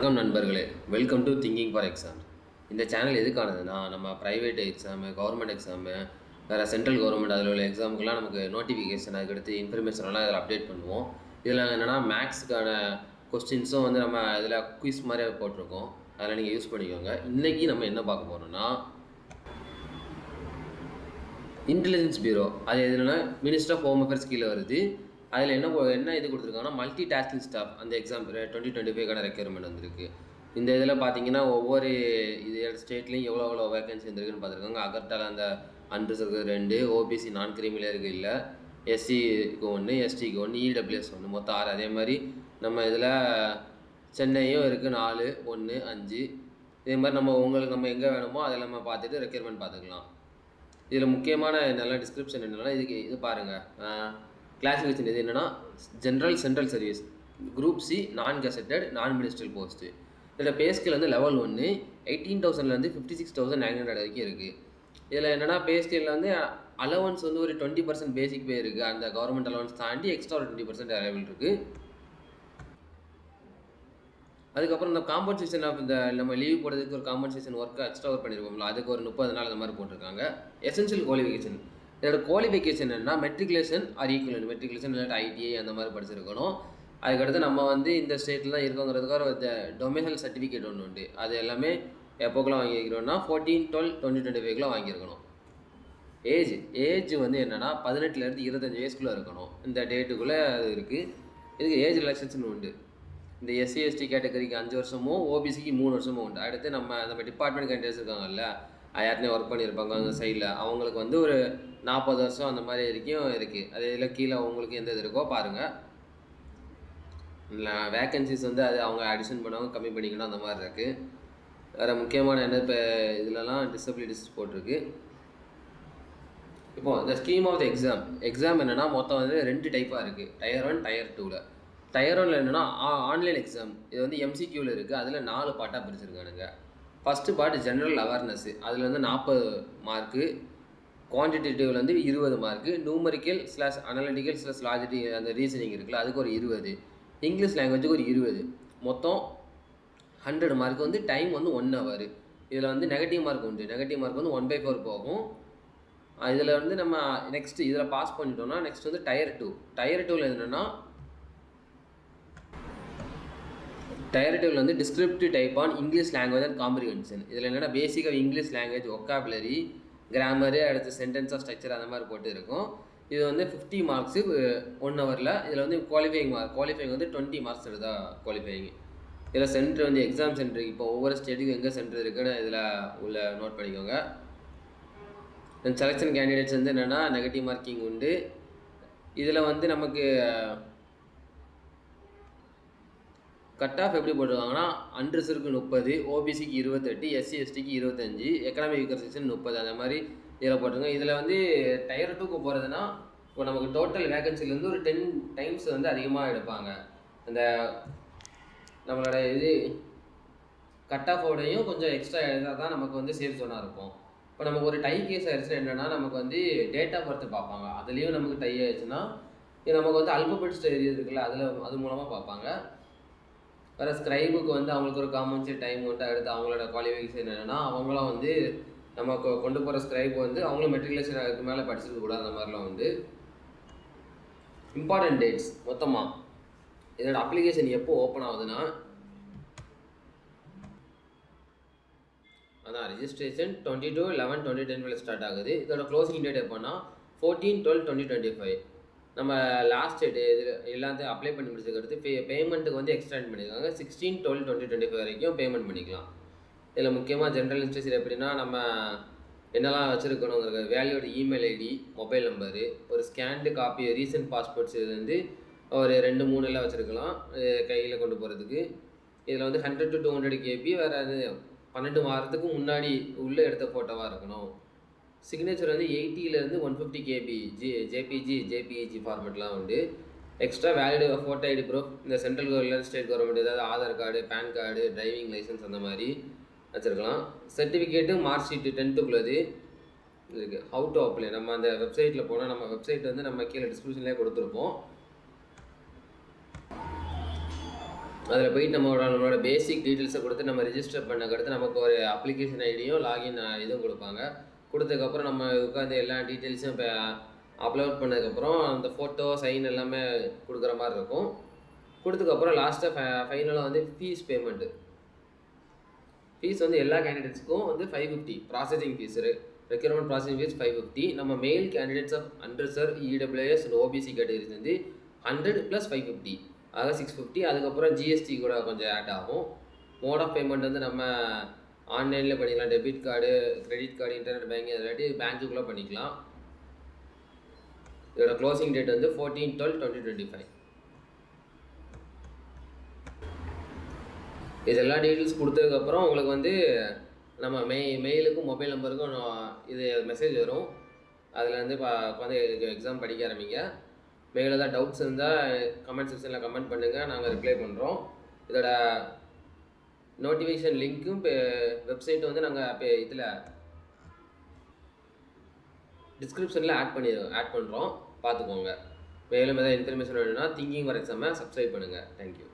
வணக்கம் நண்பர்களே. Welcome to thinking for exam இந்த சேனல் எதுக்கானதுன்னா நம்ம ப்ரைவேட் எக்ஸாமு கவர்மெண்ட் எக்ஸாமு வேறு சென்ட்ரல் கவர்மெண்ட் அதில் உள்ள எக்ஸாமுக்குலாம் நமக்கு நோட்டிஃபிகேஷன் அதுக்கடுத்து இன்ஃபர்மேஷன் எல்லாம் இதில் அப்டேட் பண்ணுவோம். இதில் என்னென்னா மேக்ஸுக்கான கொஸ்டின்ஸும் வந்து நம்ம இதில் குயிஸ் மாதிரி போட்டிருக்கோம். அதில் நீங்கள் யூஸ் பண்ணிக்கோங்க. இன்றைக்கி நம்ம என்ன பார்க்க போகிறோம்னா இன்டெலிஜென்ஸ் பியூரோ அது எதுனா மினிஸ்டர் ஆஃப் ஹோம் அஃபேர்ஸ் கீழே வருது. அதில் என்ன என்ன இது கொடுத்துருக்காங்கன்னா மல்டி டாஸ்கிங் ஸ்டாஃப் அந்த எக்ஸாம் டுவெண்ட்டி டுவெண்ட்டி ஃபைவ்க்கான ரெக்யர்மெண்ட் வந்திருக்கு. இந்த இதில் பார்த்தீங்கன்னா ஒவ்வொரு இது ஸ்டேட்லேயும் எவ்வளோ எவ்வளோ வேகன்சி வந்துருக்குன்னு பார்த்துருக்காங்க அகர்டால் அந்த அன்ரிசர்வ் ரெண்டு ஓபிசி நான் கிரிமிலியருக்கு இல்லை. எஸ்சிக்கு ஒன்று எஸ்டிக்கு ஒன்று இடபிள்யூஎஸ் ஒன்று மொத்தம் ஆறு. அதே மாதிரி நம்ம இதில் சென்னையும் இருக்குது நாலு ஒன்று அஞ்சு. இதே மாதிரி நம்ம உங்களுக்கு நம்ம எங்கே வேணுமோ அதில் நம்ம பார்த்துட்டு ரெக்யர்மெண்ட் பார்த்துக்கலாம். இதில் முக்கியமான நல்ல டிஸ்கிரிப்ஷன் என்னென்னா இதுக்கு இது பாருங்கள் கிளாஸிஃபிகேஷன் இது என்னென்னா general central service group C non gazetted non ministerial post இதில் பே ஸ்கேல் வந்து லெவல் ஒன்று எயிட்டீன் தௌசண்ட்லேருந்து fifty six thousand nine hundred வரைக்கும் இருக்குது இதில் என்னென்னா பே ஸ்கேலில் வந்து அலவன்ஸ் வந்து ஒரு டுவெண்ட்டி பர்சன்ட் பேசிக் பே இருக்குது அந்த கவர்மெண்ட் அலவன்ஸ் தாண்டி எக்ஸ்ட்ரா ஒரு டுவெண்ட்டி பர்சன்ட் அவைலபிள் இருக்குது அதுக்கப்புறம் இந்த காம்பன்சேஷன் ஆஃப் இந்த நம்ம லீவ் போடுறதுக்கு ஒரு காம்பன்சேஷன் ஒர்க்கை எக்ஸ்ட்ரா ஒர்க் பண்ணியிருப்போம்ல அதுக்கு ஒரு முப்பது நாள் அந்த மாதிரி போட்டிருக்காங்க. எசென்ஷியல் குவாலிஃபிகேஷன் இதோட குவாலிஃபிகேஷன் என்ன மெட்ரிகுலேஷன் ஆர் ஈக்குவல் மெட்ரிகுலேஷன் இல்லாட்டி ஐடிஐ அந்த மாதிரி படிச்சிருக்கணும். அதுக்கடுத்து நம்ம வந்து இந்த ஸ்டேட்டில் தான் இருக்கோங்கிறதுக்காக ஒரு டொமேஷனல் சர்டிஃபிகேட் ஒன்று உண்டு. அது எல்லாமே எப்போக்கெல்லாம் வாங்கிக்கிறோம்னா ஃபோர்டீன் டுவெல் டுவெண்ட்டி டுவெண்ட்டி ஃபைவ்லாம் வாங்கியிருக்கணும். ஏஜ் ஏஜ் வந்து என்னென்னா பதினெட்டுலேருந்து இருபத்தஞ்சி வயசுக்குள்ளே இருக்கணும். இந்த டேட்டுக்குள்ளே அது இருக்குது இதுக்கு ஏஜ் ரிலாக்ஸேஷன் உண்டு. இந்த எஸ்சி எஸ்டி கேட்டகரிக்கு அஞ்சு வருஷமும் ஓபிசிக்கு மூணு வருஷமும் உண்டு. அடுத்து நம்ம நம்ம டிபார்ட்மெண்ட் கேண்டிடேட்ஸ் இருக்காங்கல்ல யாருனே ஒர்க் பண்ணியிருப்பாங்க அந்த சைடில் அவங்களுக்கு வந்து ஒரு நாற்பது வருஷம் அந்த மாதிரி வரைக்கும் இருக்குது அது இதில் கீழே உங்களுக்கு எந்த இது இருக்கோ பாருங்கள் வேக்கன்சிஸ் வந்து அது அவங்க அடிஷன் பண்ணவங்க கம்மி பண்ணிக்கணும் அந்த மாதிரி இருக்குது வேறு முக்கியமான என்ன இப்போ இதிலலாம் டிசபிலிட்டிஸ் போட்டிருக்கு. இப்போ இந்த scheme of the exam exam என்னென்னா மொத்தம் வந்து ரெண்டு டைப்பாக இருக்குது டயர் ஒன் டயர் டூவில் டயர் ஒன்ல என்னென்னா ஆன்லைன் எக்ஸாம் இது வந்து எம்சிக்யூவில் இருக்குது அதில் நாலு பார்ட்டாக பிரிச்சிருக்கானுங்க. ஃபஸ்ட்டு பார்ட் ஜென்ரல் அவேர்னஸ்ஸு அதில் வந்து நாற்பது மார்க்கு குவான்டிடேட்டிவ்ல வந்து இருபது mark numerical slash analytical slash logical அந்த ரீசனிங் இருக்குல்ல அதுக்கு ஒரு இருபது. இங்கிலீஷ் லாங்குவேஜுக்கு ஒரு இருபது. மொத்தம் ஹண்ட்ரட் மார்க் வந்து டைம் வந்து ஒன் ஹவர் இதில் வந்து நெகட்டிவ் மார்க் உண்டு. நெகட்டிவ் மார்க் வந்து ஒன் பை ஃபோர் போகும். இதில் வந்து நம்ம நெக்ஸ்ட் இதில் பாஸ் பண்ணிட்டோம்னா நெக்ஸ்ட் வந்து டயர் டூ டயர் டூவில் என்னென்னா டயர் வந்து descriptive type on English language and comprehension இதில் என்னென்னா பேசிக்காக இங்கிலீஷ் லாங்குவேஜ் ஒக்காபுலரி கிராமரு அடுத்து சென்டென்ஸ் ஆஃப் ஸ்ட்ரக்சர் அந்த மாதிரி போட்டு இருக்கும். இது வந்து ஃபிஃப்டி மார்க்ஸு ஒன் ஹவரில் இதில் வந்து குவாலிஃபைங் மார்க் குவாலிஃபைங் வந்து டுவெண்ட்டி மார்க்ஸ் எடுத்தா குவாலிஃபைங் இதில் சென்டர் வந்து எக்ஸாம் சென்டர் இப்போ ஒவ்வொரு ஸ்டேட்டுக்கும் எங்கே சென்டர் இருக்குன்னு இதில் உள்ள நோட் பண்ணிக்கோங்க. தென் செலெக்ஷன் கேண்டிடேட்ஸ் வந்து என்னென்னா நெகட்டிவ் மார்க்கிங் உண்டு. இதில் வந்து நமக்கு கட் ஆஃப் எப்படி போட்டிருக்காங்கன்னா அன்ரிசர்வ்க்கு முப்பது ஓபிசிக்கு இருபத்தெட்டு எஸ்சி எஸ்டிக்கு இருபத்தஞ்சி எக்கனாமிக் வீக்கர் செக்ஷன் முப்பது அந்த மாதிரி இதில் போட்டிருங்க இதில் வந்து டயர் டூக்கு போகிறதுனா இப்போ நமக்கு டோட்டல் வேகன்சிலேருந்து ஒரு டென் டைம்ஸ் வந்து அதிகமாக எடுப்பாங்க. அந்த நம்மளோட இது கட் ஆஃபோடையும் கொஞ்சம் எக்ஸ்ட்ரா எழுதால் தான் நமக்கு வந்து சேஃப் ஜோனாக இருக்கும். இப்போ நமக்கு ஒரு டை கேஸ் ஆயிடுச்சுன்னா என்னென்னா நமக்கு வந்து டேட் ஆஃப் பர்த் பார்ப்பாங்க. அதுலேயும் நமக்கு டை ஆயிடுச்சுன்னா இது நமக்கு வந்து அல்பபெட் ஸ்டேரி இருக்குல்ல அதில் அது மூலமாக பார்ப்பாங்க. வேறு ஸ்க்ரைபுக்கு வந்து அவங்களுக்கு ஒரு காம்பன்சேட் டைம் வந்து அடுத்து அவங்களோட குவாலிஃபிகேஷன் என்னென்னா அவங்களும் வந்து நம்ம கொ- கொண்டு போகிற ஸ்க்ரைப் வந்து அவங்களும் மெட்ரிகுலேஷன் அதுக்கு மேலே படிச்சிருக்க கூடாது அந்த மாதிரிலாம் வந்து இம்பார்ட்டன்ட் டேட்ஸ் மொத்தமாக இதோட அப்ளிகேஷன் எப்போ ஓப்பன் ஆகுதுன்னா அதான் registration twenty two eleven twenty ten start ஆகுது. இதோட க்ளோசிங் டேட் எப்போனா fourteen twelve twenty twenty five நம்ம லாஸ்ட் டேட் இது எல்லாத்தையும் அப்ளை பண்ணி முடிச்சதுக்கு அடுத்து பே பேமெண்ட்டுக்கு வந்து எக்ஸ்டெண்ட் பண்ணியிருக்காங்க sixteen twelve twenty twenty five வரைக்கும் பேமெண்ட் பண்ணிக்கலாம். இதில் முக்கியமாக ஜென்ரல் இன்ஸ்ட்ரக்சர் எப்படின்னா நம்ம என்னெல்லாம் வச்சுருக்கணுங்கிற வேலையோட இமெயில் ஐடி மொபைல் நம்பரு ஒரு ஸ்கேன்டு காப்பி ரீசன்ட் பாஸ்போர்ட்ஸ் இது வந்து ஒரு ரெண்டு மூணு எல்லாம் வச்சுருக்கலாம் கையில் கொண்டு போகிறதுக்கு இதில் வந்து hundred to two hundred KB வேறு அது பன்னெண்டு வாரத்துக்கு முன்னாடி உள்ளே எடுத்த ஃபோட்டோவாக இருக்கணும். சிக்னேச்சர் வந்து எயிட்டியிலேருந்து one fifty KB G JPG JPEG ஃபார்மேட்லாம் உண்டு. Extra valid photo ID proof இந்த சென்ட்ரல் கவர்மெண்ட் ஸ்டேட் கவர்மெண்ட் ஏதாவது Aadhaar card PAN card driving licence அந்த மாதிரி வச்சுருக்கலாம். சர்டிஃபிகேட்டு மார்க் ஷீட்டு டென்த்துக்குள்ளது இருக்குது ஹவு டு அப்ளை நம்ம அந்த வெப்சைட்டில் போனால் நம்ம வெப்சைட் வந்து நம்ம கீழே டிஸ்கிரிப்ஷன்லேயே கொடுத்துருப்போம். அதில் போயிட்டு நம்மளோட நம்மளோட பேசிக் டீட்டெயில்ஸை கொடுத்து நம்ம ரிஜிஸ்டர் பண்ணக்கடுத்து நமக்கு ஒரு அப்ளிகேஷன் ஐடியும் லாகின் இதுவும் கொடுப்பாங்க. கொடுத்ததுக்கப்புறம் நம்ம உட்காந்து எல்லா டீட்டெயில்ஸும் இப்போ அப்லோட் பண்ணதுக்கப்புறம் அந்த ஃபோட்டோ சைன் எல்லாமே கொடுக்குற மாதிரி இருக்கும். கொடுத்ததுக்கப்புறம் லாஸ்ட்டாக ஃபை ஃபைனலாக வந்து ஃபீஸ் பேமெண்ட்டு ஃபீஸ் வந்து எல்லா கேண்டிடேட்ஸ்க்கும் வந்து five fifty processing fee requirement processing fee five fifty நம்ம male candidates of under sir EWS and OBC categories வந்து ஹண்ட்ரட் ப்ளஸ் ஃபைவ் ஃபிஃப்டி ஆக சிக்ஸ் ஃபிஃப்டி அதுக்கப்புறம் ஜிஎஸ்டி கூட கொஞ்சம் ஆட் ஆகும். மோட் ஆஃப் பேமெண்ட் வந்து நம்ம ஆன்லைனில் பண்ணிக்கலாம். Debit card credit card internet banking இல்லாட்டி பேங்க்குள்ளே பண்ணிக்கலாம். இதோட க்ளோசிங் டேட் வந்து fourteen twelve twenty twenty five இதெல்லாம் டீட்டெயில்ஸ் கொடுத்ததுக்கப்புறம் உங்களுக்கு வந்து நம்ம மெய் மெயிலுக்கும் மொபைல் நம்பருக்கும் இது மெசேஜ் வரும். அதில் வந்து இப்போ வந்து எக்ஸாம் படிக்க ஆரம்பிங்க. மேலே ஏதாவது டவுட்ஸ் இருந்தால் கமெண்ட் செக்ஷனில் கமெண்ட் பண்ணுங்கள் நாங்கள் ரிப்ளை பண்ணுறோம் இதோட நோட்டிஃபிகேஷன் லிங்க்கும் இப்போ வெப்சைட் வந்து நாங்கள் இப்போ இதில் டிஸ்கிரிப்ஷனில் ஆட் பண்ணி ஆட் பண்ணுறோம் பார்த்துக்கோங்க. மேலும் ஏதாவது இன்ஃபர்மேஷன் வேணும்னா திங்கிங் வர எக்ஸாமை சப்ஸ்கிரைப் பண்ணுங்கள் தேங்க்யூ